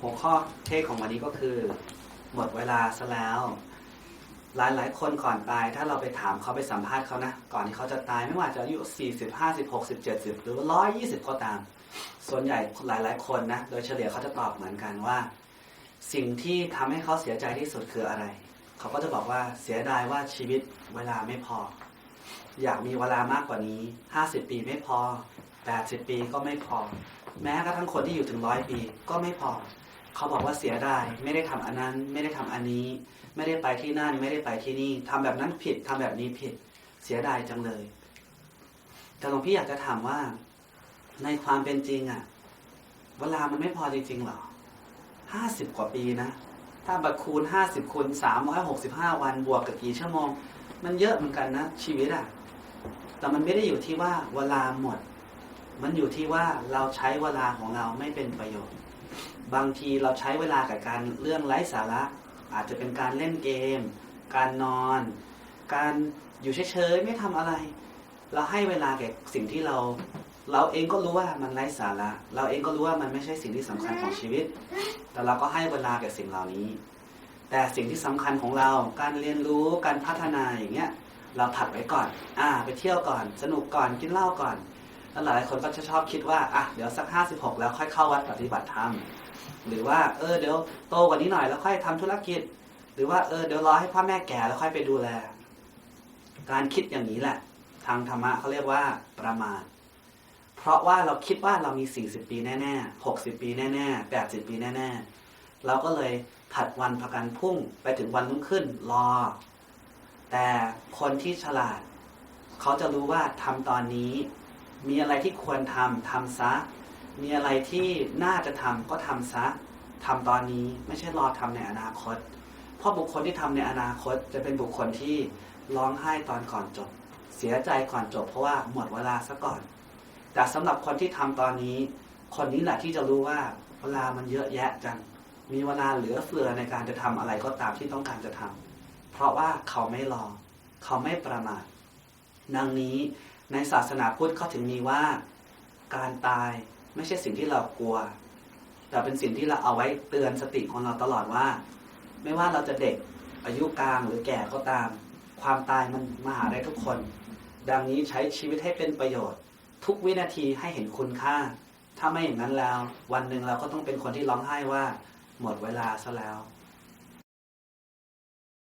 หัวข้อเทศของวันนี้ก็คือ หมดเวลาซะแล้ว หลายหลายคนก่อนตาย ถ้าเราไปถามเขาไปสัมภาษณ์เขานะ ก่อนที่เขาจะตายไม่ว่าจะอายุ40 50 60 70 หรือ120 ก็ตาม ส่วนใหญ่หลายหลายคนนะ โดยเฉลี่ยเขาจะตอบเหมือนกันว่า สิ่งที่ทำให้เขาเสียใจที่สุดคืออะไร เขาก็จะบอกว่าเสียดายว่าชีวิตเวลาไม่พอ อยากมีเวลามากกว่านี้ 50 ปีไม่พอ 80 ปีก็ไม่พอ แม้กระทั่งคนที่อยู่ถึงร้อยปีก็ไม่พอ เขาบอกว่าเสียดายไม่ได้ทำอันนั้น ไม่ได้ทำอันนี้ ไม่ได้ไปที่นั่น ไม่ได้ไปที่นี่ทำแบบนั้นผิดทำแบบนี้ผิด เสียดายจังเลย แต่หลวงพี่อยากจะถามว่า ในความเป็นจริงอะเวลามันไม่พอจริงๆหรอห้าสิบกว่าปีนะถ้าบัตคูณห้าสิบคูณสามร้อยหกสิบห้าวันบวกกับกี่ชั่วโมง มันเยอะเหมือนกันนะชีวิตอะแต่มันไม่ได้อยู่ที่ว่าเวลาหมด มันอยู่ที่ว่าเราใช้เวลาของเราไม่เป็นประโยชน์ บางทีเราใช้เวลากับการเรื่องไร้สาระ อาจจะเป็นการเล่นเกม การนอน การอยู่เฉยๆไม่ทำอะไร เราให้เวลาแก่สิ่งที่เรา เราเองก็รู้ว่ามันไร้สาระ เราเองก็รู้ว่ามันไม่ใช่สิ่งที่สำคัญของชีวิต แต่เราก็ให้เวลาแก่สิ่งเหล่านี้ แต่สิ่งที่สำคัญของเราการเรียนรู้การพัฒนาอย่างเงี้ยเราผัดไว้ก่อน อ่า ไปเที่ยวก่อน สนุกก่อน กินเหล้าก่อน แล้วหลายๆคนก็จะชอบคิดว่า อะ เดี๋ยวสักห้าสิบหกแล้วค่อยเข้าวัดปฏิบัติธรรม หรือว่าเออเดี๋ยวโตกว่านี้หน่อยแล้วค่อยทำธุรกิจ หรือว่าเออเดี๋ยวรอให้พ่อแม่แก่แล้วค่อยไปดูแล การคิดอย่างนี้แหละ ทางธรรมะเขาเรียกว่าประมาทเพราะว่าเราคิดว่าเรามี 40 ปีแน่ๆ60 ปีแน่ๆ80 ปีแน่ๆเราก็เลยผัดวันประกันพุ่งไปถึงวันรุ่งขึ้นรอ แต่คนที่ฉลาด เขาจะรู้ว่าทำตอนนี้ มีอะไรที่ควรทำทำซะ มีอะไรที่น่าจะทำก็ทำซะทำตอนนี้ไม่ใช่รอทำในอนาคต เพราะบุคคลที่ทำในอนาคตจะเป็นบุคคลที่ร้องไห้ตอนก่อนจบ เสียใจก่อนจบ เพราะว่าหมดเวลาซะก่อน แต่สำหรับคนที่ทำตอนนี้ คนนี้แหละที่จะรู้ว่าเวลามันเยอะแยะจัง มีเวลาเหลือเฟือในการจะทำอะไรก็ตามที่ต้องการจะทำเพราะว่าเขาไม่รอ เขาไม่ประมาทดังนี้ในศาสนาพุทธเขาถึงมีว่าการตาย ไม่ใช่สิ่งที่เรากลัว แต่เป็นสิ่งที่เราเอาไว้เตือนสติของเราตลอดว่า ไม่ว่าเราจะเด็กอายุกลางหรือแก่ก็ตาม ความตายมันมาหาได้ทุกคน ดังนี้ใช้ชีวิตให้เป็นประโยชน์ ทุกวินาทีให้เห็นคุณค่า ถ้าไม่อย่างนั้นแล้ว วันหนึ่งเราก็ต้องเป็นคนที่ร้องไห้ว่า หมดเวลาซะแล้ว